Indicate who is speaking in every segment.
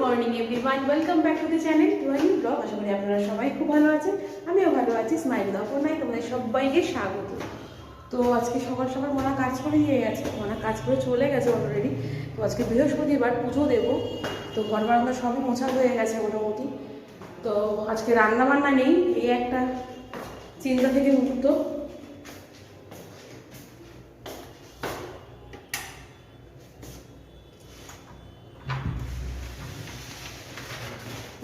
Speaker 1: Morning everyone welcome back to the channel টুয়ানি blog আশা করি আপনারা সবাই খুব ভালো আছেন। আমিও ভালো আছি স্মাইল দপনাই তোমাদের সবাইকে স্বাগত। তো আজকে সকাল সকাল মনে কাজ করে নিয়ে গেছে, মনে কাজ করে চলে গেছে অলরেডি তো আজকে বৃহস্পতিবার পুজো দেবো। তো ঘর বারান্দা সবই মোছা হয়ে গেছে মোটামুটি। তো আজকে রান্না বান্না নেই, এই একটা চিন্তা থেকে মুক্ত।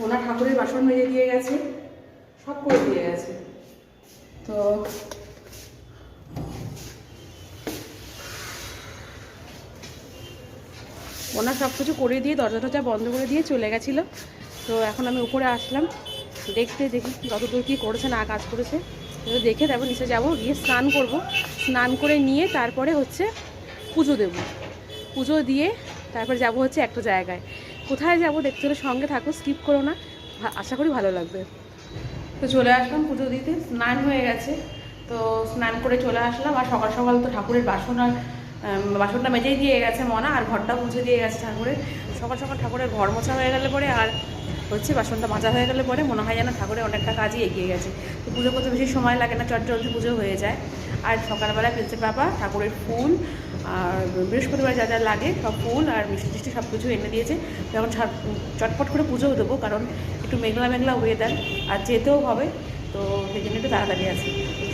Speaker 1: ওনার ঠাকুরের বাসন মেজে দিয়ে গেছে, সব করে দিয়ে গেছে। তো ওনার সব কিছু করে দিয়ে দরজা টরজা বন্ধ করে দিয়ে চলে গেছিল। তো এখন আমি উপরে আসলাম, দেখতে দেখি যতদূর কী করেছে, না কাজ করেছে। দেখে তারপর নিচে যাব, গিয়ে স্নান করব। স্নান করে নিয়ে তারপরে হচ্ছে পুজো দেব। পুজো দিয়ে তারপর যাব হচ্ছে একটা জায়গায়। কোথায় যাব দেখতে হলে সঙ্গে থাকো স্কিপ করো না। আশা করি ভালো লাগবে। তো চলে আসলাম পুজো দিতে, স্নান হয়ে গেছে। তো স্নান করে চলে আসলাম, আর সকাল সকাল তো ঠাকুরের বাসন আর বাসনটা মেজেই দিয়ে গেছে মনা, আর ঘরটা মুছে দিয়ে গেছে ঠাকুরের। সকাল সকাল ঠাকুরের ঘর মোছা হয়ে গেলে পরে আর হচ্ছে বাসনটা মাজা হয়ে গেলে পরে মনে হয় যেন ঠাকুরের অনেকটা কাজই এগিয়ে গেছে। তো পুজো করতে বেশি সময় লাগে না, চট জলদি পুজো হয়ে যায়। আর সকালবেলা প্রিন্সেপ বাবা ঠাকুরের ফুল আর বৃহস্পতিবার যা যা লাগে, সব ফুল আর মিষ্টি টিষ্টি সব কিছু এনে দিয়েছে। যখন চটপট করে পুজো দেবো, কারণ একটু মেঘলা মেঘলা ওয়েদার আর যেতেও হবে, তো সেই জন্য একটু তাড়াতাড়ি আছি।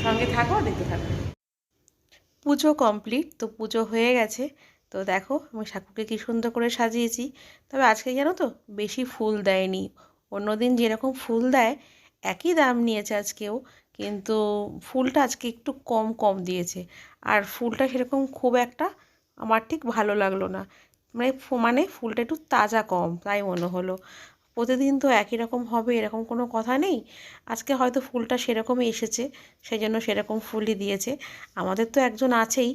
Speaker 1: সঙ্গে থাকো দেখতে থাকো। পুজো কমপ্লিট তো পুজো হয়ে গেছে। তো দেখো, আমি ঠাকুরকে কী সুন্দর করে সাজিয়েছি। তবে আজকে জানো তো, বেশি ফুল দেয়নি। অন্যদিন যেরকম ফুল দেয়, একই দাম নিয়েছে আজকেও। কিন্তু ফুলটা আজকে একটু কম কম দিয়েছে। আর ফুলটা সেরকম খুব একটা আমার ঠিক ভালো লাগল না। মানে মানে ফুলটা একটু তাজা কম, তাই মনে হলো। প্রতিদিন তো একই রকম হবে, এরকম কোনো কথা নেই। আজকে হয়তো ফুলটা সেরকমই এসেছে সেই জন্য সেরকম ফুলই দিয়েছে। আমাদের তো একজন আছেই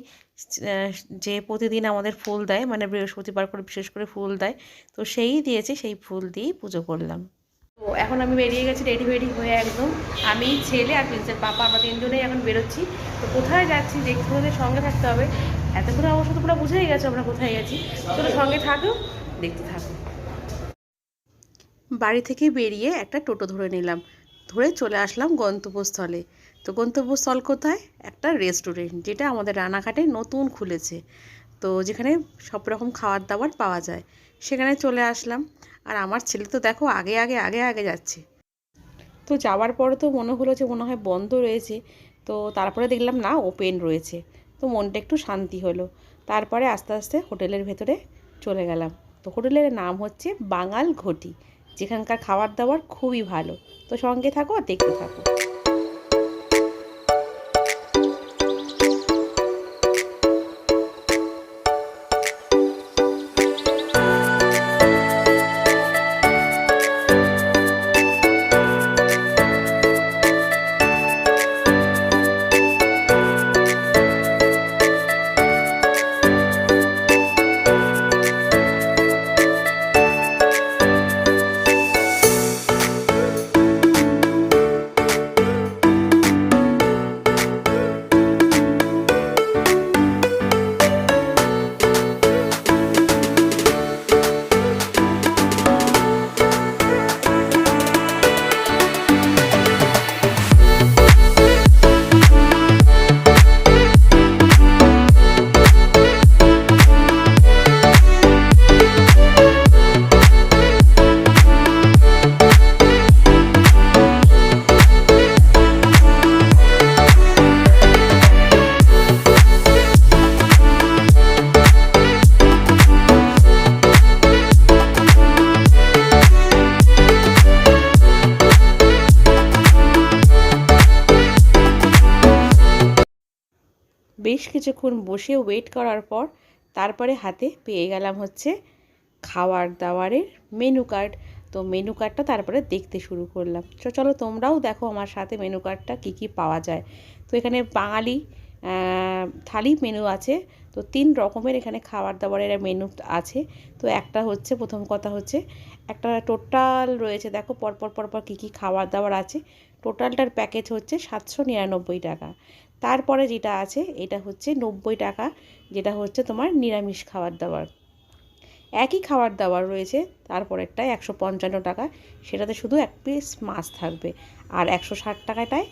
Speaker 1: যে প্রতিদিন আমাদের ফুল দেয় মানে বৃহস্পতিবার করে বিশেষ করে ফুল দেয়। তো সেই দিয়েছে, সেই ফুল দিয়েই পুজো করলাম। তো এখন আমি বেরিয়ে গেছি রেডি রেডি হয়ে একদম। আমি, ছেলে আর প্রিন্সের পাপা, আমরা তিনজনেই এখন বেরোচ্ছি। তো কোথায় যাচ্ছি দেখতে হলে সঙ্গে থাকতে হবে। এতক্ষণ অবশ্য তো পুরো বুঝেই গেছো আমরা কোথায় গেছি তো সঙ্গে থাকো, দেখতে থাকো। বাড়ি থেকে বেরিয়ে একটা টোটো ধরে নিলাম। ধরে চলে আসলাম গন্তব্যস্থলে। তো গন্তব্যস্থল কোথায়? একটা রেস্টুরেন্ট যেটা আমাদের রানাঘাটে নতুন খুলেছে। তো যেখানে সব রকম খাবার দাবার পাওয়া যায়। সেখানে চলে আসলাম। আর আমার ছেলে তো দেখো আগে আগে আগে আগে যাচ্ছে। তো যাওয়ার পরে তো মনে হলো যে মনে হয় বন্ধ রয়েছে। তো তারপরে দেখলাম না ওপেন রয়েছে। তো মনটা একটু শান্তি হলো। তারপরে আস্তে আস্তে হোটেলের ভেতরে চলে গেলাম। তো হোটেলের নাম হচ্ছে বাঙাল ঘটি। যেখানকার খাবার দাবার খুবই ভালো। তো সঙ্গে থাকো দেখতে থাকো। বেশ কিছুক্ষণ বসে ওয়েট করার পর তারপরে হাতে পেয়ে গেলাম হচ্ছে খাওয়ার দাওয়ারের মেনু কার্ড তো মেনু কার্ডটা তারপরে দেখতে শুরু করলাম। তো চলো তোমরাও দেখো আমার সাথে মেনু কার্ডটা কী কী পাওয়া যায়। তো এখানে বাঙালি থালি মেনু আছে। তো তিন রকমের এখানে খাবার দাবারের মেনু আছে। তো একটা হচ্ছে, প্রথম কথা হচ্ছে, একটা টোটাল রয়েছে। দেখো পরপর পরপর কী কী খাবার দাবার আছে। টোটালটার প্যাকেজ হচ্ছে সাতশো নিরানব্বই টাকা। তারপরে যেটা আছে, এটা হচ্ছে নব্বই টাকা, যেটা হচ্ছে তোমার নিরামিষ খাবার দাবার। একই খাবার দাবার রয়েছে তারপরেরটায় একশো পঞ্চান্ন টাকা, সেটাতে শুধু এক পিস মাছ থাকবে। আর একশো ষাট টাকাটায়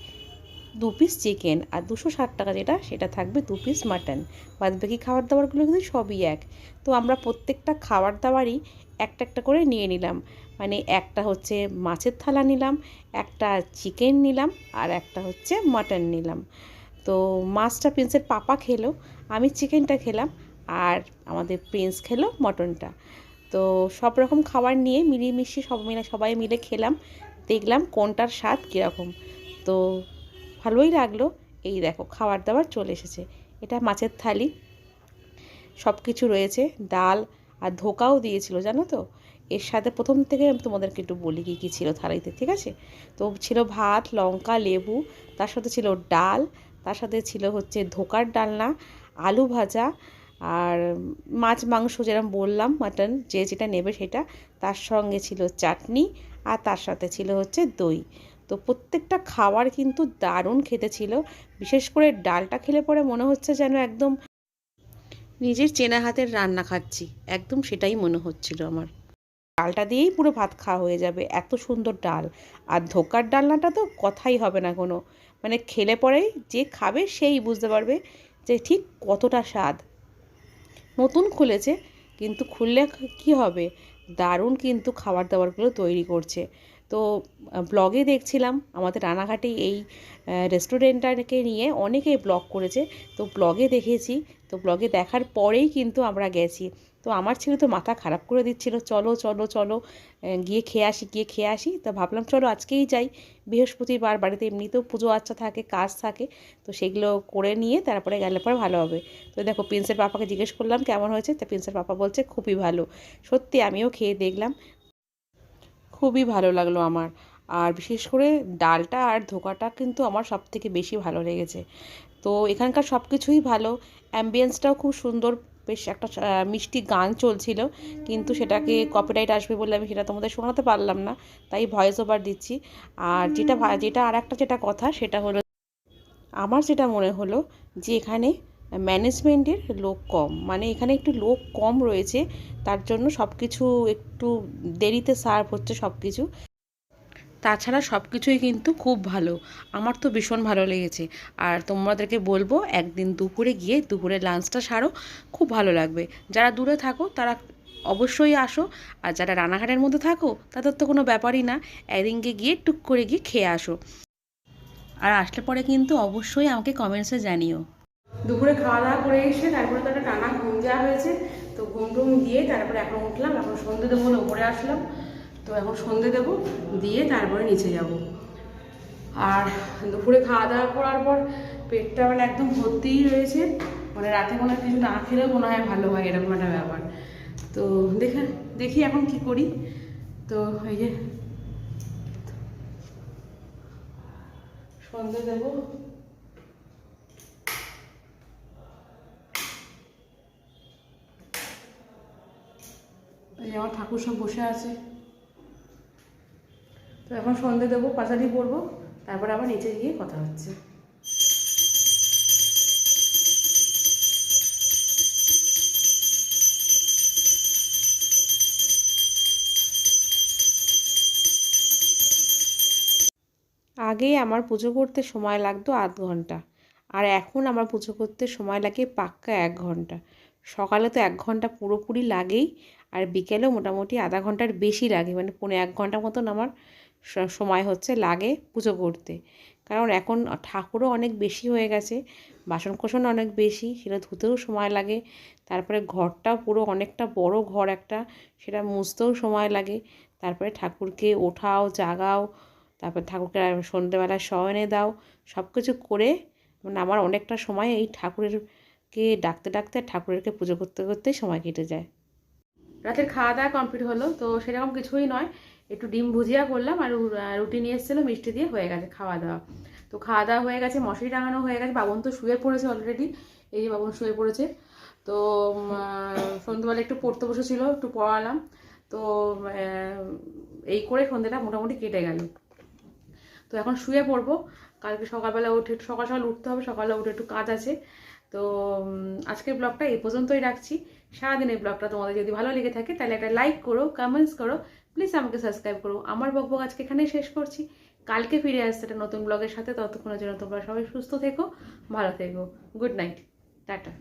Speaker 1: দু পিস চিকেন আর দুশো ষাট টাকা যেটা, সেটা থাকবে দু পিস মাটন বাদ বাকি খাবার দাবারগুলো কিন্তু সবই এক। তো আমরা প্রত্যেকটা খাবার দাবারই একটা একটা করে নিয়ে নিলাম। মানে একটা হচ্ছে মাছের থালা নিলাম, একটা চিকেন নিলাম, আর একটা হচ্ছে মাটন নিলাম। তো মাছটা প্রিন্সের পাপা খেলো, আমি চিকেনটা খেলাম, আর আমাদের প্রিন্স খেলো মটনটা তো সব রকম খাবার নিয়ে মিলিয়ে মিশিয়ে সব মিলে, সবাই মিলে খেলাম, দেখলাম কোনটার স্বাদ কীরকম। তো ভালোই লাগল। এই দেখো খাবার দাবার চলে এসেছে। এটা মাছের থালি। সব কিছু রয়েছে, ডাল আর ধোকাও দিয়েছিল, জানো তো? এর সাথে প্রথম থেকে আমি তোমাদেরকে একটু বলি কী কী ছিল থালিতে, ঠিক আছে? তো ছিল ভাত, লঙ্কা, লেবু, তার সাথে ছিল ডাল, তার সাথে ছিল হচ্ছে ধোকার ডালনা, আলু ভাজা আর মাছ মাংস যেরকম বললাম, মাটন, যে যেটা নেবে সেটা। তার সঙ্গে ছিল চাটনি আর তার সাথে ছিল হচ্ছে দই। তো প্রত্যেকটা খাবার কিন্তু দারুণ খেতে ছিল। বিশেষ করে ডালটা খেলে পরে মনে হচ্ছে যেন একদম নিজের চেনা হাতের রান্না খাচ্ছি। একদম সেটাই মনে হচ্ছিল আমার। ডালটা দিয়েই পুরো ভাত খাওয়া হয়ে যাবে, এত সুন্দর ডাল। আর ধোকার ডালনাটা তো কথাই হবে না কোনো। মানে খেলে পরেই যে খাবে সেই বুঝতে পারবে যে ঠিক কতটা স্বাদ। নতুন খুলেছে, কিন্তু খুললে কি হবে? দারুণ কিন্তু খাবার দাবারগুলো তৈরি করছে। তো ব্লগে দেখছিলাম, আমাদের রানাঘাটে এই রেস্টুরেন্টটাকে নিয়ে অনেকেই ব্লগ করেছে। তো ব্লগে দেখেছি, তো ব্লগে দেখার পরেই কিন্তু আমরা গেছি। তো আমার ছেলে তো মাথা খারাপ করে দিচ্ছিল, চলো চলো চলো গিয়ে খেয়ে আসি, গিয়ে খেয়ে আসি। তা ভাবলাম, চলো, আজকেই যাই। বৃহস্পতিবার বাড়িতে এমনিতেও পুজো আচ্ছা থাকে, কাজ থাকে, তো সেগুলো করে নিয়ে তারপরে গেলে পরে ভালো হবে। তো দেখো, প্রিন্সের পাপাকে জিজ্ঞেস করলাম, কেমন হয়েছে? তা প্রিন্সের পাপা বলছে, খুবই ভালো। সত্যি আমিও খেয়ে দেখলাম খুবই ভালো লাগল আমার। আর বিশেষ করে ডালটা আর ধোকাটা কিন্তু আমার সব থেকে বেশি ভালো লেগেছে। তো এখানকার সব কিছুই ভালো। অ্যাম্বিয়েন্সটাও খুব সুন্দর। বেশ একটা মিষ্টি গান চলছিল। কিন্তু সেটাকে কপিরাইট আসবে বলে আমি সেটা তোমাদের শোনাতে পারলাম না। তাই ভয়েস ওভার দিচ্ছি। আর যেটা যেটা আর একটা যেটা কথা সেটা হলো, আমার যেটা মনে হলো যে এখানে ম্যানেজমেন্টের লোক কম। মানে এখানে একটু লোক কম রয়েছে, তার জন্য সব কিছু একটু দেরিতে সার্ভ হচ্ছে সব কিছু তাছাড়া সব কিছুই কিন্তু খুব ভালো। আমার তো ভীষণ ভালো লেগেছে। আর তোমাদেরকে বলব, একদিন দুপুরে গিয়ে দুপুরে লাঞ্চটা সারো, খুব ভালো লাগবে। যারা দূরে থাকো, তারা অবশ্যই আসো। আর যারা রানাঘাটের মধ্যে থাকো, তাদের তো কোনো ব্যাপারই না। একদিনকে গিয়ে টুক করে গিয়ে খেয়ে আসো। আর আসলে পরে কিন্তু অবশ্যই আমাকে কমেন্টসে জানিও। দুপুরে খাওয়া দাওয়া করে এসে তারপরে তো একটা টানা ঘুম দেওয়া হয়েছে। তো ঘুম টুম দিয়ে তারপরে এখন উঠলাম, এখন সন্ধে দেবো বলে উপরে আসলাম। তো এখন সন্ধে দেবো, দিয়ে তারপরে নিচে যাব। আর দুপুরে খাওয়া দাওয়া করার পর পেটটা মানে একদম ভর্তিই রয়েছে। মানে রাতে কোনো কিছু না খেলেও মনে হয় ভালো হয়, এরকম একটা ব্যাপার। তো দেখে, দেখি এখন কি করি। তো এই যে, সন্ধে দেবো। যে আমার ঠাকুর সব বসে আছে। তো এখন সন্ধে দেবো, পাঁচালি পরবো, তারপর আবার নিচে গিয়ে কথা হচ্ছে। আগে আমার পুজো করতে সময় লাগতো আধ ঘণ্টা, আর এখন আমার পুজো করতে সময় লাগে পাক্কা এক ঘণ্টা। সকালে তো এক ঘণ্টা পুরোপুরি লাগেই, আর বিকেলেও মোটামুটি আধা ঘণ্টার বেশি লাগে। মানে পৌনে এক ঘণ্টা মতন আমার সময় হচ্ছে লাগে পুজো করতে। কারণ এখন ঠাকুরও অনেক বেশি হয়ে গেছে বাসন কোসন অনেক বেশি, সেটা ধুতেও সময় লাগে, তারপরে ঘরটাও পুরো অনেকটা বড় ঘর একটা, সেটা মুছতেও সময় লাগে। তারপরে ঠাকুরকে ওঠাও, জাগাও, তারপর ঠাকুরকে সন্ধ্যেবেলায় শয়নে দাও সব কিছু করে মানে আমার অনেকটা সময় এই ঠাকুরেরকে ডাকতে ডাকতে ঠাকুরেরকে পুজো করতে করতে সময় কেটে যায়। রাতের খাওয়া দাওয়া কমপ্লিট হলো, তো সেরকম কিছুই নয়। একটু ডিম ভুজিয়া করলাম আর রুটি নিয়ে এসেছিল, মিষ্টি দিয়ে হয়ে গেছে খাওয়া দাওয়া তো খাওয়া দাওয়া হয়ে গেছে, মশারি টাঙানো হয়ে গেছে, বাবন তো শুয়ে পড়েছে অলরেডি এই যে বাবন শুয়ে পড়েছে। তো সন্ধ্যেবেলা একটু পড়তে বসেছিল, একটু পড়ালাম। তো এই করে সন্ধ্যেটা মোটামুটি কেটে গেল। তো এখন শুয়ে পড়ব, কালকে সকালবেলা উঠে, সকাল সকাল উঠতে হবে সকালে উঠে একটু কাজ আছে। তো আজকের ব্লগটা এই পর্যন্তই রাখছি। সারাদিনের ব্লগটা তোমাদের যদি ভালো লেগে থাকে, তাহলে একটা লাইক করো কমেন্টস করো প্লিজ আমাকে সাবস্ক্রাইব করো। আমার বকবক আজকে এখানেই শেষ করছি। কালকে ফিরে আসছে একটা নতুন ব্লগের সাথে। ততক্ষণের জন্য তোমরা সবাই সুস্থ থেকো, ভালো থেকো। Good night tata